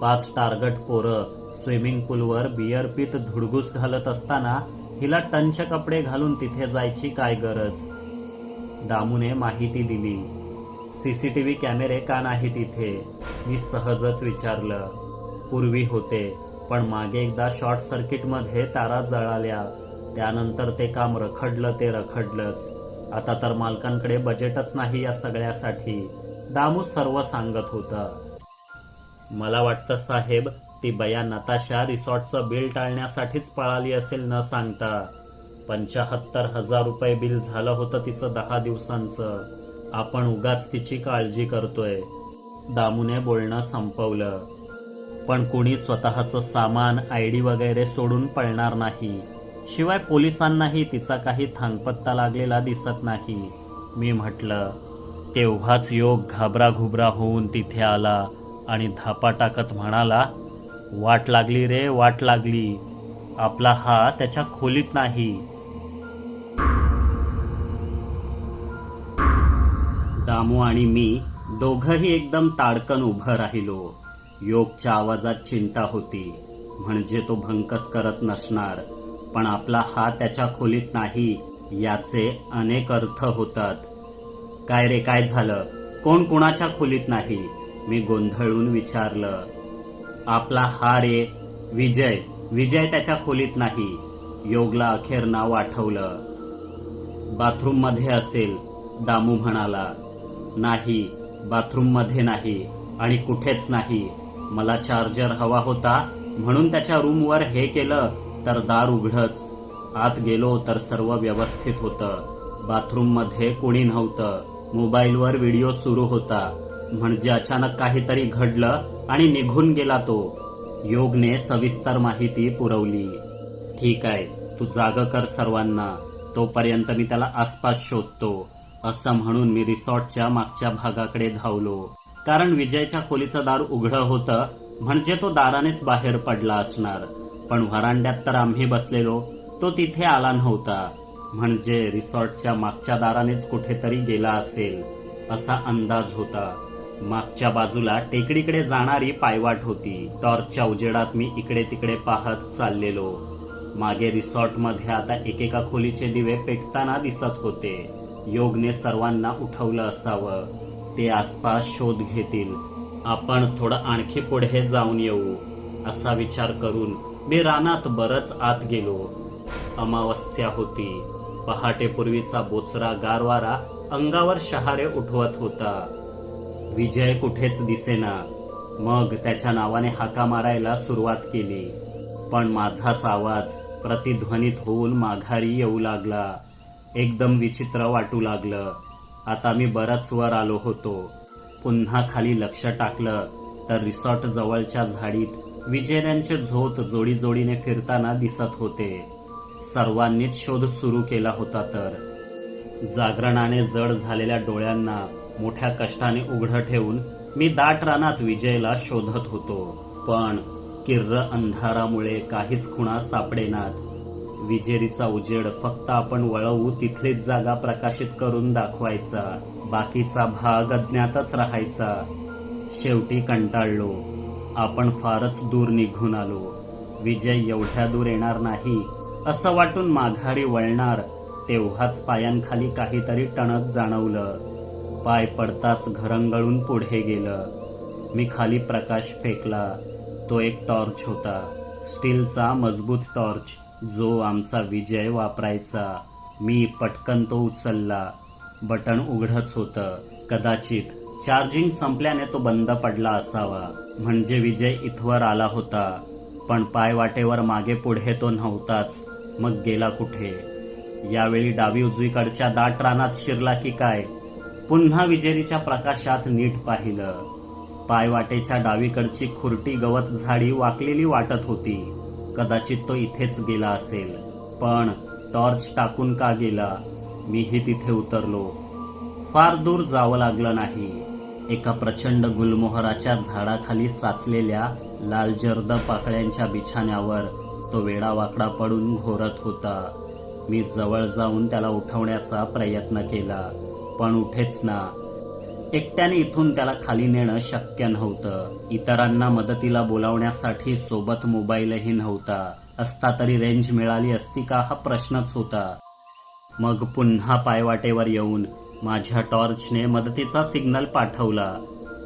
पाच टार्गट पोरं swimming पूलवर beer पीत धुडगूस घालत असताना हिला टंच कपडे घालून तिथे जायची काय गरज? दामूने माहिती दिली. सी सी टी व्ही कॅमेरे का नाहीत इथे? मी सहजच विचारलं. पूर्वी होते पण मागे एकदा शॉर्ट सर्किटमध्ये तारा जळाल्या. त्यानंतर ते काम रखडलं ते रखडलंच. आता तर मालकांकडे बजेटच नाही या सगळ्यासाठी. दामू सर्व सांगत होता. मला वाटतं साहेब ती बया नताशा रिसॉर्टचं बिल टाळण्यासाठीच पळाली असेल न सांगता. पंचाहत्तर हजार रुपये बिल झालं होतं तिचं दहा दिवसांचं. आपण उगाच तिची काळजी करतोय. दामूने बोलणं संपवलं. पण कुणी स्वतःचं सामान आय डी वगैरे सोडून पळणार नाही. शिवाय पोलिसांनाही तिचा काही थांगपत्ता लागलेला दिसत नाही. मी म्हटलं तेव्हाच योग घाबराघुबरा होऊन तिथे आला. आणि धापा टाकत म्हणाला वाट लागली रे वाट लागली. आपला हा त्याच्या खोलीत नाही. दामू आणि मी दोघंही एकदम ताडकन उभं राहिलो. योगच्या आवाजात चिंता होती म्हणजे तो भंकस करत नसणार. पण आपला हा त्याच्या खोलीत नाही याचे अनेक अर्थ होतात. काय रे काय झालं? कोण कुणाच्या खोलीत नाही? मी गोंधळून विचारलं आपला हा रे विजय विजय त्याच्या खोलीत नाही योगला अखेर नाव आठवलं. बाथरूममध्ये असेल दामू म्हणाला. नाही बाथरूममध्ये नाही आणि कुठेच नाही. मला चार्जर हवा होता म्हणून त्याच्या रूमवर हे केलं तर दार उघडच. आत गेलो तर सर्व व्यवस्थित होतं. बाथरूममध्ये कोणी नव्हतं. मोबाईलवर व्हिडिओ सुरू होता. म्हणजे अचानक काहीतरी घडलं आणि निघून गेला तो. योगने सविस्तर माहिती पुरवली. ठीक आहे तू जाग कर सर्वांना. तोपर्यंत मी त्याला आसपास शोधतो. असं म्हणून मी रिसॉर्टच्या मागच्या भागाकडे धावलो. कारण विजयच्या खोलीचं दार उघडं होतं म्हणजे तो दारानेच बाहेर पडला असणार. पण व्हरांड्यात तर आम्ही बसलेलो तो तिथे आला नव्हता. म्हणजे रिसॉर्टच्या मागच्या दारानेच कुठेतरी गेला असेल असा अंदाज होता. मागच्या बाजूला टेकडीकडे जाणारी पायवाट होती. टॉर्चच्या उजेडात मी इकडे तिकडे पाहत चाललेलो. मागे रिसॉर्टमध्ये आता एकेका खोलीचे दिवे पेटताना दिसत होते. योगने सर्वांना उठवलं असावं. ते आसपास शोध घेतील. आपण थोडं आणखी पुढे जाऊन येऊ असा विचार करून मी रानात बरंच आत गेलो. अमावस्या होती. पहाटेपूर्वीचा बोचरा गारवारा अंगावर शहारे उठवत होता. विजय कुठेच दिसेना. मग त्याच्या नावाने हाका मारायला सुरुवात केली. पण माझाच आवाज प्रतिध्वनित होऊन माघारी येऊ लागला. एकदम विचित्र वाटू लागलं. आता मी बराच वर आलो होतो. पुन्हा खाली लक्ष टाकलं तर रिसॉर्ट जवळच्या झाडीत विजेऱ्यांचे झोत जोडी जोडीने फिरताना दिसत होते. सर्वांनीच शोध सुरू केला होता तर. जागरणाने जड झालेल्या डोळ्यांना मोठ्या कष्टाने उघडं ठेवून मी दाट रानात विजयला शोधत होतो. पण किर्र अंधारामुळे काहीच खुणा सापडेनात विजेरीचा उजेड फक्त आपण वळवू तिथलीच जागा प्रकाशित करून दाखवायचा. बाकीचा भाग अज्ञातच राहायचा. शेवटी कंटाळलो. आपण फारच दूर निघून आलो. विजय एवढ्या दूर येणार नाही. असं वाटून माघारी वळणार. तेव्हाच पायांखाली काहीतरी टणक जाणवलं. पाय पडताच घरंगळून पुढे गेलं. मी खाली प्रकाश फेकला. तो एक टॉर्च होता. स्टीलचा मजबूत टॉर्च जो आमचा विजय वापरायचा. मी पटकन तो उचलला. बटन उघडच होतं. कदाचित चार्जिंग संपल्याने तो बंद पडला असावा. म्हणजे विजय इथवर आला होता. पण पाय वाटेवर मागे पुढे तो नव्हताच. मग गेला कुठे? यावेळी डावी उजवीकडच्या दाट रानात शिरला की काय? पुन्हा विजेरीच्या प्रकाशात नीट पाहिलं. पायवाटेच्या डावीकडची खुरटी गवत झाडी वाकलेली वाटत होती. कदाचित तो इथेच गेला असेल. पण टॉर्च टाकून का गेला? मीही तिथे उतरलो. फार दूर जावं लागलं नाही. एका प्रचंड गुलमोहराच्या झाडाखाली साचलेल्या लाल जर्द पाकळ्यांच्या बिछाण्यावर तो वेडावाकडा पडून घोरत होता. मी जवळ जाऊन त्याला उठवण्याचा प्रयत्न केला. पण उठेच ना. एकट्याने इथून त्याला खाली नेणं शक्य नव्हतं. इतरांना मदतीला बोलावण्यासाठी सोबत मोबाईलही नव्हता. असता तरी रेंज मिळाली असती का हा प्रश्नच होता. मग पुन्हा पायवाटेवर येऊन माझ्या टॉर्चने मदतीचा सिग्नल पाठवला.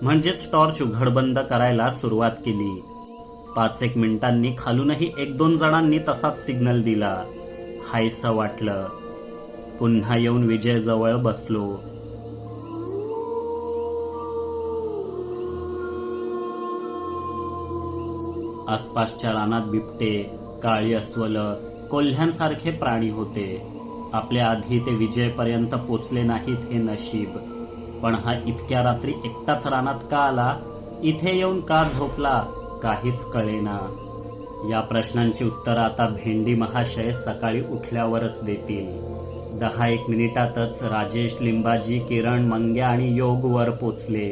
म्हणजेच टॉर्च उघडबंद करायला सुरुवात केली. पाच एक मिनिटांनी खालूनही एक दोन जणांनी तसाच सिग्नल दिला. हायसं वाटलं. पुन्हा येऊन विजयजवळ बसलो. आसपासच्या रानात बिबटे काळी अस्वल कोल्ह्यांसारखे प्राणी होते. आपल्या आधी ते विजयपर्यंत पोचले नाहीत हे नशीब. पण हा इतक्या रात्री एकटाच रानात का आला? इथे येऊन का झोपला? काहीच कळेना. या प्रश्नांची उत्तरं आता भेंडी महाशय सकाळी उठल्यावरच देतील. दहा एक मिनिटातच राजेश लिंबाजी किरण मंग्या आणि योग वर पोचले.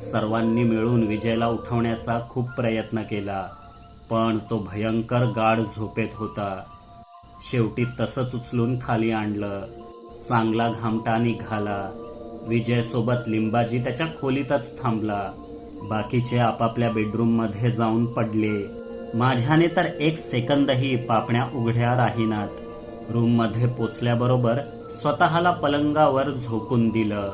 सर्वांनी मिळून विजयला उठवण्याचा खूप प्रयत्न केला पण तो भयंकर गाढ झोपेत होता. शेवटी तसंच उचलून खाली आणलं. चांगला घामटा निघाला. विजय सोबत लिंबाजी त्याच्या खोलीतच थांबला. बाकीचे आपापल्या बेडरूममध्ये जाऊन पडले. माझ्याने तर एक सेकंदही पापण्या उघड्या राहीनात. रूममध्ये पोचल्याबरोबर स्वतःला पलंगावर झोकून दिलं.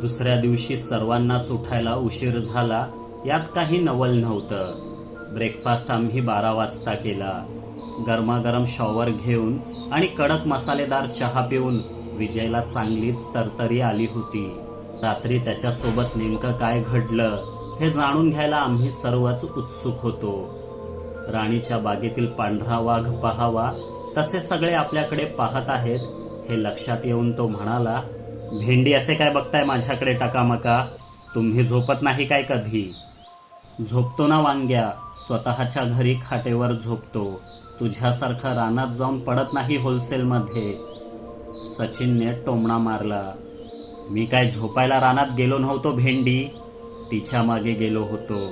दुसऱ्या दिवशी सर्वांनाच उठायला उशीर झाला यात काही नवल नव्हतं. ब्रेकफास्ट आम्ही बारा वाजता केला. गरमागरम शॉवर घेऊन आणि कडक मसालेदार चहा पिऊन विजयला चांगलीच तरतरी आली होती. रात्री त्याच्यासोबत नेमकं काय घडलं हे जाणून घ्यायला आम्ही सर्वच उत्सुक होतो. राणीच्या बागेतील पांढरा वाघ पहावा तसे सगळे आपल्याकडे पाहत आहेत हे लक्षात येऊन तो म्हणाला भेंडी असे काय बघताय माझ्याकडे टकामका? तुम्ही झोपत नाही काय कधी? झोपतो ना वांग्या स्वतःच्या घरी खाटेवर झोपतो. तुझ्यासारखा रानात जाऊन पडत नाही होलसेलमध्ये. सचिनने टोमणा मारला मी काय झोपायला रानात गेलो नव्हतो भेंडी? तिच्यामागे गेलो होतो.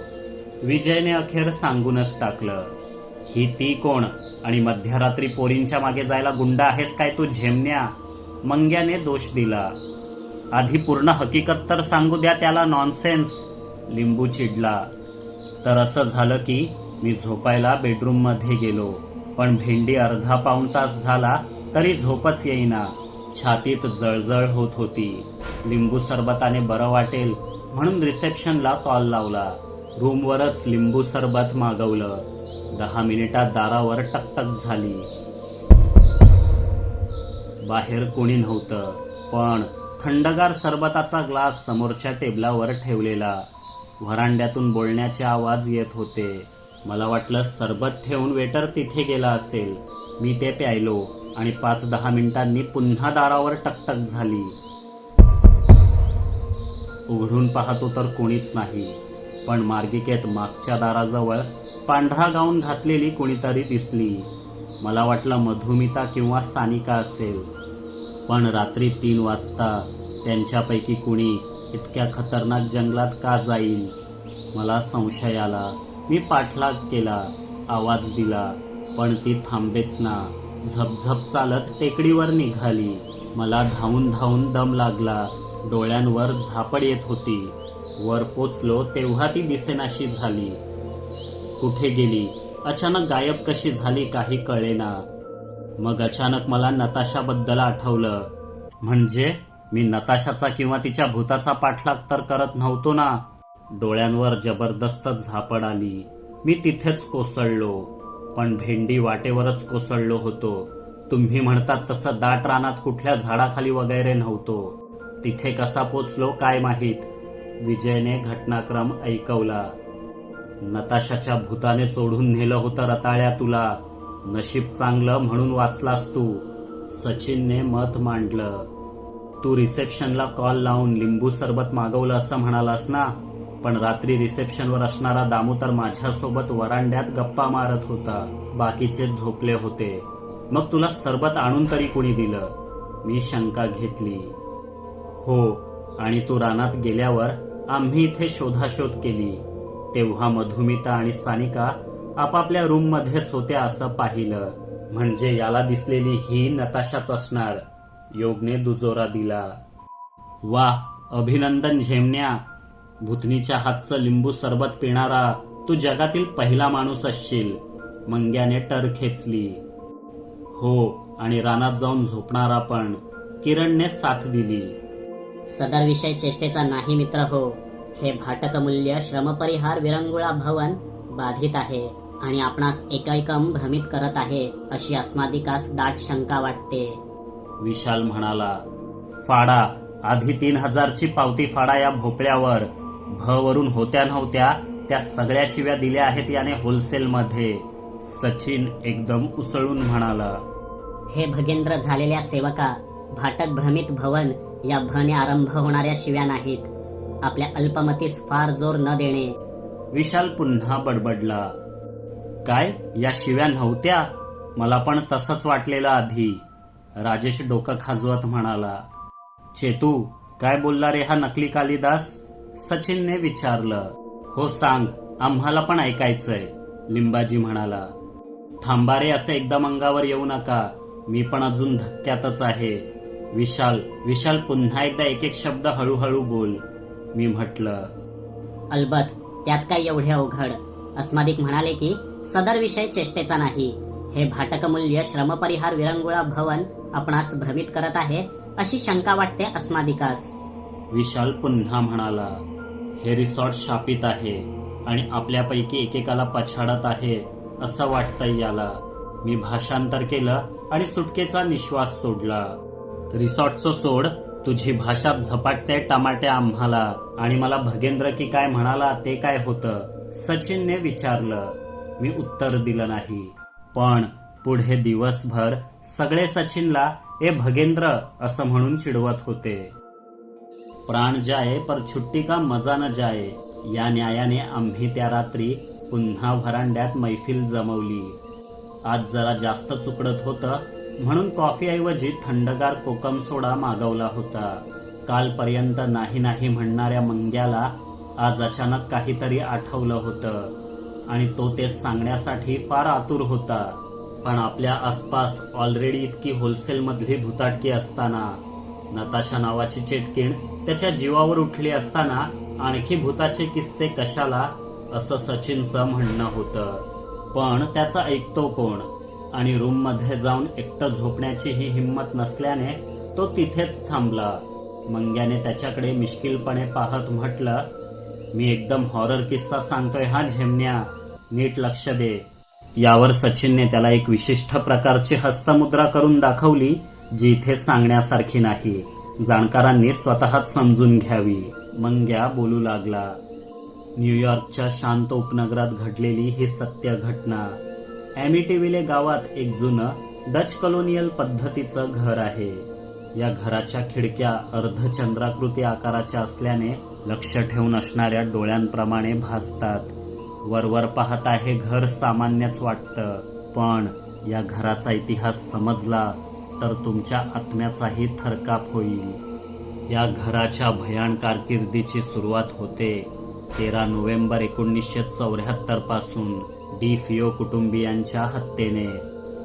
विजयने अखेर सांगूनच टाकलं. ही ती कोण? आणि मध्यरात्री पोरींच्या मागे जायला गुंडा आहेस काय तू झेमण्या? मंग्याने दोष दिला. आधी पूर्ण हकीकत तर सांगू द्या त्याला नॉनसेन्स लिंबू चिडला. तर असं झालं की मी झोपायला बेडरूममध्ये गेलो. पण भेंडी अर्धा पाऊण तास झाला तरी झोपच येईना. छातीत जळजळ होत होती. लिंबू सरबताने बरं वाटेल म्हणून रिसेप्शनला कॉल लावला. रूमवरच लिंबू सरबत मागवलं. दहा मिनिटात दारावर टकटक झाली. बाहेर कोणी नव्हतं पण थंडगार सरबताचा ग्लास समोरच्या टेबलावर ठेवलेला. व्हरांड्यातून बोलण्याचे आवाज येत होते. मला वाटलं सरबत ठेवून वेटर तिथे गेला असेल. मी ते प्यायलो आणि पाच दहा मिनिटांनी पुन्हा दारावर टकटक झाली. उघडून पाहतो तर कोणीच नाही. पण मार्गिकेत मागच्या दाराजवळ पांढरा गाऊन घातलेली कोणीतरी दिसली. मला वाटलं मधुमिता किंवा सानिका असेल. पण रात्री तीन वाजता त्यांच्यापैकी कुणी इतक्या खतरनाक जंगलात का जाईल? मला संशय आला. मी पाठलाग केला आवाज दिला पण ती थांबेच ना. झपझप चालत टेकडीवर निघाली. मला धावून धावून दम लागला. डोळ्यांवर झापड येत होती. वर पोचलो तेव्हा ती दिसेनाशी झाली. कुठे गेली? अचानक गायब कशी झाली काही कळेना. मग अचानक मला नताशाबद्दल आठवलं. म्हणजे? मी नताशाचा किंवा तिच्या भूताचा पाठलाग तर करत नव्हतो ना? डोळ्यांवर जबरदस्त झापड आली. मी तिथेच कोसळलो. पण भेंडी वाटेवरच कोसळलो होतो. तुम्ही म्हणतात तसं दाट रानात कुठल्या झाडाखाली वगैरे नव्हतो. तिथे कसा पोचलो काय माहीत. विजयने घटनाक्रम ऐकवला. नताशाच्या भूताने चोढून नेलं होतं रताळ्या तुला. नशीब चांगलं म्हणून वाचलास तू. सचिनने मत मांडलं. तू रिसेप्शनला कॉल लावून लिंबू सरबत मागवलं असं म्हणालास ना? पण रात्री रिसेप्शनवर असणारा दामू तर माझ्यासोबत वरांड्यात गप्पा मारत होता. बाकीचे झोपले होते. मग तुला सरबत आणून तरी कुणी दिलं? मी शंका घेतली. हो आणि तू रानात गेल्यावर आम्ही इथे शोधाशोध केली. तेव्हा मधुमिता आणि सानिका आपापल्या रूममध्येच होत्या असं पाहिलं. म्हणजे याला दिसलेली ही नताशाच असणार. योगने दुजोरा दिला. वा अभिनंदन झेमण्या. भुतनीच्या हातचं लिंबू सरबत पिणारा तू जगातील पहिला माणूस असशील. मंग्याने टर खेचली. हो आणि रानात जाऊन झोपणारा पण. किरणने साथ दिली. सदर विषय चेष्टेचा नाही मित्र हो. हे भाटक मूल्य श्रमपरिहार विरंगुळा भवन बाधित आहे आणि आपणास एकैकम भ्रमित करत आहे अशी अस्मादिकास दाट शंका वाटते. विशाल म्हणाला फाडा आधी तीन हजारची पावती फाडा या भोपळ्यावर. भ वरून होत्या नव्हत्या त्या सगळ्या शिव्या दिल्या आहेत याने होलसेलमध्ये. सचिन एकदम उसळून म्हणाला हे भगेंद्र झालेल्या सेवका भाटक भ्रमित भवन या भने आरंभ होणाऱ्या शिव्या नाहीत. आपल्या अल्पमतीस फार जोर न देणे. विशाल पुन्हा बडबडला. काय? या शिव्या नव्हत्या? मला पण तसंच वाटलेलं आधी. राजेश डोकं खाजवत म्हणाला. चेतू काय बोलला रे हा नकली कालिदास? सचिनने विचारलं. हो सांग. आम्हाला पण ऐकायचंय लिंबाजी म्हणाला. थांबा रे असं एकदम अंगावर येऊ नका. मी पण अजून धक्क्यातच आहे. विशाल विशाल पुन्हा एकदा एक एक शब्द हळूहळू बोल. मी म्हटलं अलबत त्यात काय एवढे अवघड? अस्मादिक म्हणाले की सदर विषय चेष्टेचा नाही. हे भाटक मूल्य श्रमपरिहार विरंगुळा भवन आपणास भ्रमित करत आहे अशी शंका वाटते अस्मादिकास. विशाल पुन्हा म्हणाला हे रिसॉर्ट शापित आहे आणि आपल्यापैकी एकेकाला पछाडत आहे असं वाटतंय याला. मी भाषांतर केलं आणि सुटकेचा निश्वास सोडला. रिसॉर्टचं सोड. तुझी भाषा झपाटते टमाटे आम्हाला. आणि मला भगेंद्र की काय म्हणाला ते काय होतं? सचिनने विचारलं. मी उत्तर दिलं नाही. पण पुढे दिवसभर सगळे सचिनला ए भगेंद्र असं म्हणून चिडवत होते. प्राण जाये पर छुट्टी का मजा न जाये या न्यायाने आम्ही त्या रात्री पुन्हा व्हरांड्यात मैफिल जमवली. आज जरा जास्त चुकडत होतं म्हणून कॉफीऐवजी थंडगार कोकम सोडा मागवला होता. कालपर्यंत नाही नाही म्हणणाऱ्या मंग्याला आज अचानक काहीतरी आठवलं होतं. आणि तो ते सांगण्यासाठी फार आतुर होता. पण आपल्या आसपास ऑलरेडी इतकी होलसेलमधली भुताटकी असताना नताशा नावाची चेटकीण त्याच्या जीवावर उठली असताना आणखी भूताचे किस्से कशाला असं सचिनचं म्हणणं होतं. पण त्याचा ऐकतो कोण? आणि रूममध्ये जाऊन एकटं झोपण्याची ही हिंमत नसल्याने तो तिथेच थांबला. मंग्याने त्याच्याकडे मिश्किलपणे पाहत म्हटलं मी एकदम हॉरर किस्सा सांगतोय हा झेमण्या. नीट लक्ष दे. यावर सचिनने त्याला एक विशिष्ट प्रकारची हस्तमुद्रा करून दाखवली जी इथे सांगण्यासारखी नाही. जाणकारांनी स्वतःच समजून घ्यावी. मंग्या बोलू लागला. न्यूयॉर्कच्या शांत उपनगरात घडलेली ही सत्य घटना. ॲमिटिविले गावात एक जुनं डच कॉलोनियल पद्धतीचं घर आहे. या घराच्या खिडक्या अर्धचंद्राकृती आकाराच्या असल्याने लक्ष ठेवून असणाऱ्या डोळ्यांप्रमाणे भासतात. वरवर पाहता हे घर सामान्यच वाटतं. पण या घराचा इतिहास समजला तर तुमच्या आत्म्याचाही थरकाप होईल. या घराच्या भयान कारकिर्दीची सुरुवात होते तेरा नोव्हेंबर एकोणीसशे चौऱ्याहत्तरपासून डी फिओ कुटुंबियांच्या हत्येने.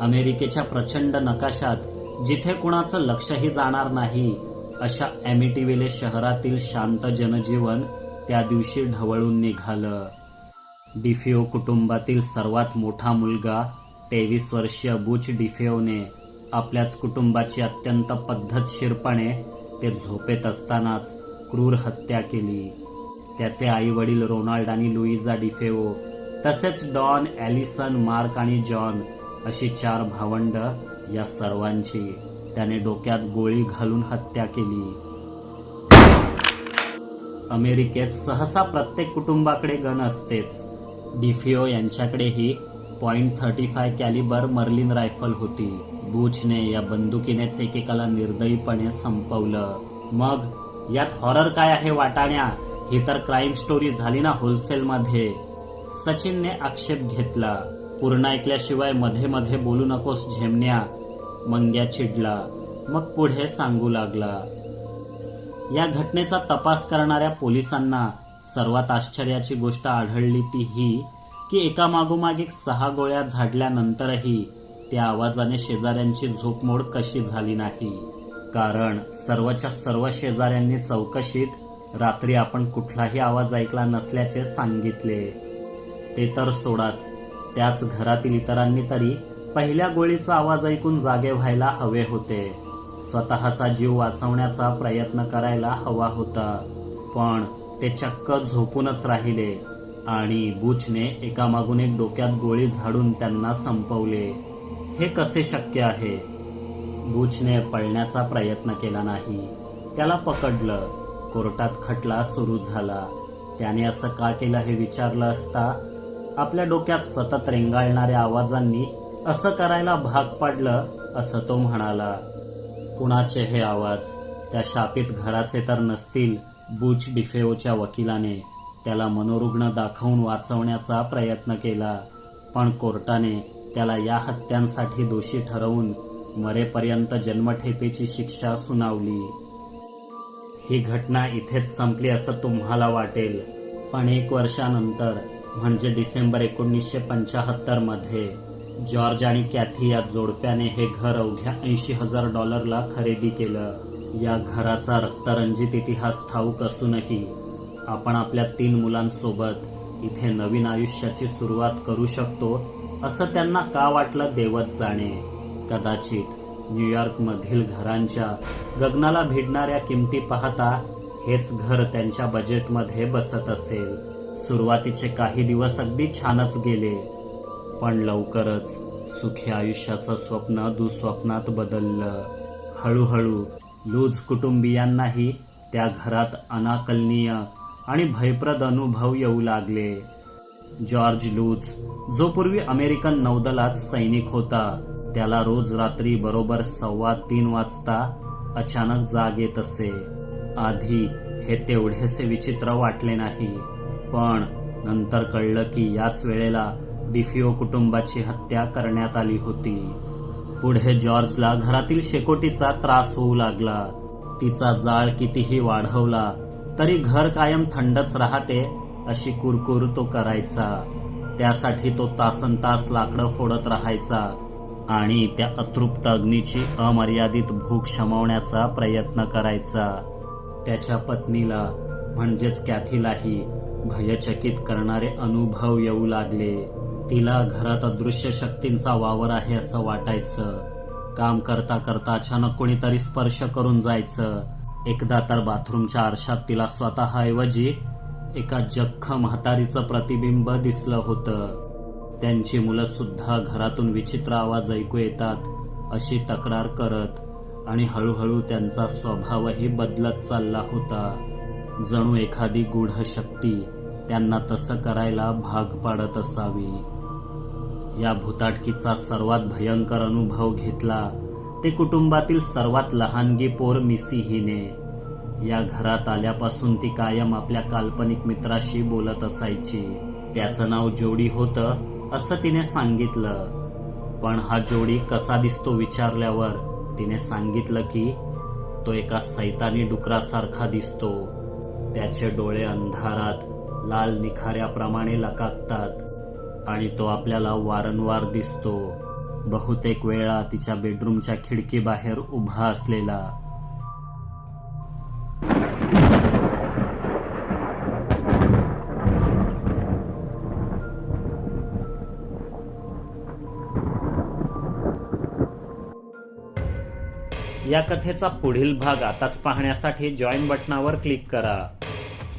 अमेरिकेच्या प्रचंड नकाशात जिथे कुणाचं लक्षही जाणार नाही अशा ॲमिटिविले शहरातील शांत जनजीवन त्या दिवशी ढवळून निघालं. डिफिओ कुटुंबातील सर्वात मोठा मुलगा तेवीस वर्षीय बुच डिफिओने आपल्याच कुटुंबाची अत्यंत पद्धतशीरपणे ते झोपेत असतानाच क्रूर हत्या केली. त्याचे आई वडील रोनाल्ड आणि लुईजा डिफेओ तसेच डॉन ॲलिसन मार्क आणि जॉन अशी चार भावंड या सर्वांची त्याने डोक्यात गोळी घालून हत्या केली. अमेरिकेत सहसा प्रत्येक कुटुंबाकडे गन असतेच. डिफिओ यांच्याकडेही point thirty five calibre Marlin rifle होती. बूचने या बंदुकीनेच एकेकाला निर्दयीपणे संपवलं. मग यात हॉरर काय आहे वाटाण्या? ही तर क्राईम स्टोरी झाली ना होलसेलमध्ये सचिनने आक्षेप घेतला. पूर्ण ऐकल्याशिवायमध्ये मध्ये बोलू नकोस झेमण्या. मंग्या चिडला. मग पुढे सांगू लागला. या घटनेचा तपास करणाऱ्या पोलिसांना सर्वात आश्चर्याची गोष्ट आढळली ती ही की एका मागोमाग एक सहा गोळ्या झाडल्यानंतरही त्या आवाजाने शेजाऱ्यांची झोपमोड कशी झाली नाही. कारण सर्वच्या सर्व शेजाऱ्यांनी चौकशीत रात्री आपण कुठलाही आवाज ऐकला नसल्याचे सांगितले. ते तर सोडाच. त्याच घरातील इतरांनी तरी पहिल्या गोळीचा आवाज ऐकून जागे व्हायला हवे होते. स्वतःचा जीव वाचवण्याचा प्रयत्न करायला हवा होता. पण ते चक्क झोपूनच राहिले आणि बुचने एकामागून एक डोक्यात गोळी झाडून त्यांना संपवले. हे कसे शक्य आहे? बुचने पळण्याचा प्रयत्न केला नाही. त्याला पकडलं. कोर्टात खटला सुरू झाला. त्याने असं का केलं हे विचारलं असता आपल्या डोक्यात सतत रेंगाळणाऱ्या आवाजांनी असं करायला भाग पाडलं असं तो म्हणाला. कुणाचे हे आवाज? त्या शापित घराचे तर नसतील बुच डिफेओच्या वकिलाने. त्याला मनोरुग्ण दाखवून वाचवण्याचा प्रयत्न केला. पण कोर्टाने त्याला या हत्यांसाठी दोषी ठरवून मरेपर्यंत जन्मठेपेची शिक्षा सुनावली. ही घटना इथेच संपली असं तुम्हाला वाटेल. पण एक वर्षानंतर म्हणजे डिसेंबर एकोणीसशे पंचाहत्तरमध्ये जॉर्ज आणि कॅथी या जोडप्याने हे घर अवघ्या ऐंशी हजार डॉलरला खरेदी केलं. या घराचा रक्तरंजित इतिहास ठाऊक असूनही आपण आपल्या तीन मुलांसोबत इथे नवीन आयुष्याची सुरुवात करू शकतो असं त्यांना का वाटलं देवत जाणे. कदाचित न्यूयॉर्कमधील घरांच्या गगनाला भिडणाऱ्या किमती पाहता हेच घर त्यांच्या बजेटमध्ये बसत असेल. सुरुवातीचे काही दिवस अगदी छानच गेले. पण लवकरच सुखी आयुष्याचं स्वप्न दुःस्वप्नात बदललं. हळूहळू लूज कुटुंबियांनाही त्या घरात अनाकलनीय आणि भयप्रद अनुभव येऊ लागले. जॉर्ज लूज जो पूर्वी अमेरिकन नौदलात सैनिक होता त्याला रोज रात्री बरोबर सव्वा तीन वाजता अचानक जाग येत असे. आधी हे तेवढेसे विचित्र वाटले नाही. पण नंतर कळलं की याच वेळेला डिफिओ कुटुंबाची हत्या करण्यात आली होती. पुढे जॉर्जला घरातील शेकोटीचा त्रास होऊ लागला. तिचा जाळ कितीही वाढवला तरी घर कायम थंडच राहते अशी कुरकुर तो करायचा. त्यासाठी तो तासन तास लाकडं फोडत राहायचा आणि त्या अतृप्त अग्नीची अमर्यादित भूक शमवण्याचा प्रयत्न करायचा. त्याच्या पत्नीला म्हणजेच कॅथीलाही भयचकित करणारे अनुभव येऊ लागले. तिला घरात अदृश्य शक्तींचा वावर आहे असं वाटायचं. काम करता करता अचानक कोणीतरी स्पर्श करून जायचं. एकदा तर बाथरूमच्या आरशात तिला स्वतःऐवजी एका जख्ख म्हातारीचं प्रतिबिंब दिसलं होतं. त्यांची मुलं सुद्धा घरातून विचित्र आवाज ऐकू येतात अशी तक्रार करत आणि हळूहळू त्यांचा स्वभावही बदलत चालला होता. जणू एखादी गूढ शक्ती त्यांना तसं करायला भाग पाडत असावी. या भूताटकीचा सर्वात भयंकर अनुभव घेतला ते कुटुंबातील सर्वात लहानगी पोर मिसी हिने. या घरात आल्यापासून ती कायम आपल्या काल्पनिक मित्राशी बोलत असायची. त्याचं नाव जोडी होतं असं तिने सांगितलं. पण हा जोडी कसा दिसतो विचारल्यावर तिने सांगितलं की तो एका सैतानी डुकरासारखा दिसतो. त्याचे डोळे अंधारात लाल निखाऱ्याप्रमाणे लकाकतात आणि तो आपल्याला वारंवार दिसतो. बहुतेक वेळा तिच्या बेडरूमच्या खिडकीबाहेर उभा असलेला. या कथेचा पुढील भाग आताच पाहण्यासाठी जॉईन बटनावर क्लिक करा.